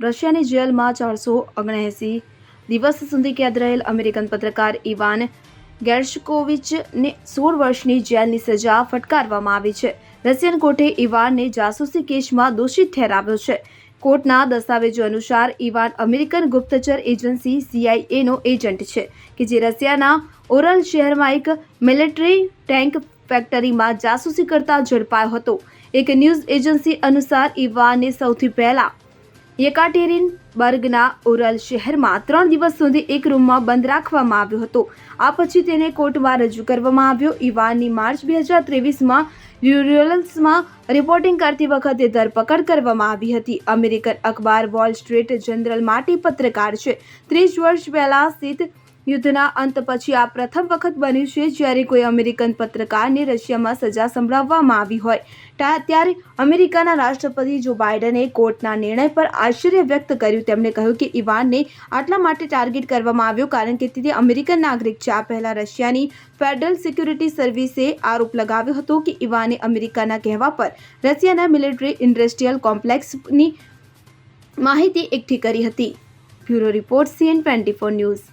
રશિયાની જેલમાં ચારસો ઓગણએંસી દિવસ સુધી કેદ રહેલ અમેરિકન પત્રકાર ઇવાન ગેર્શકોવિચને સોળ વર્ષની જેલની સજા ફટકારવામાં આવી છે. રશિયન કોર્ટે ઇવાનને જાસૂસી કેસમાં દોષિત ઠેરાવ્યો છે. કોર્ટના દસ્તાવેજો અનુસાર ઇવાન અમેરિકન ગુપ્તચર એજન્સી સીઆઈએનો એજન્ટ છે કે જે રશિયાના ઓરલ શહેરમાં એક મિલિટરી ટેન્ક ફેક્ટરીમાં જાસૂસી કરતા ઝડપાયો હતો. એક ન્યૂઝ એજન્સી અનુસાર ઇવાને સૌથી પહેલા યેકાટેરિન બર્ગના ઓરલ શહેરમાં ત્રણ દિવસ સુધી એક રૂમમાં બંધ રાખવામાં આવ્યો હતો. આ પછી તેને કોર્ટમાં રજૂ કરવામાં આવ્યો. ઇવાનની માર્ચ બે હજાર ત્રેવીસમાં યુરિયલ્સમાં રિપોર્ટિંગ કરતી વખતે ધરપકડ કરવામાં આવી હતી. અમેરિકન અખબાર વોલ સ્ટ્રીટ જનરલ માટે પત્રકાર છે. ત્રીસ વર્ષ પહેલા સ્થિત યુદ્ધના અંત પછી આ પ્રથમ વખત બન્યું છે જ્યારે કોઈ અમેરિકન પત્રકારને રશિયામાં સજા સંભળાવવામાં આવી હોય. ત્યારે અમેરિકાના રાષ્ટ્રપતિ જો બાઇડને કોર્ટના નિર્ણય પર આશ્ચર્ય વ્યક્ત કર્યું, તેમણે કહ્યું કે ઇવાનને આટલા માટે ટાર્ગેટ કરવામાં આવ્યો કારણ કે તે અમેરિકન નાગરિક છે. આ પહેલાં રશિયાની ફેડરલ સિક્યુરિટી સર્વિસે આરોપ લગાવ્યો હતો કે ઇવાને અમેરિકાના કહેવા પર રશિયાના મિલિટરી ઇન્ડસ્ટ્રીયલ કોમ્પ્લેક્સની માહિતી એકઠી કરી હતી. Bureau report CN twenty four news.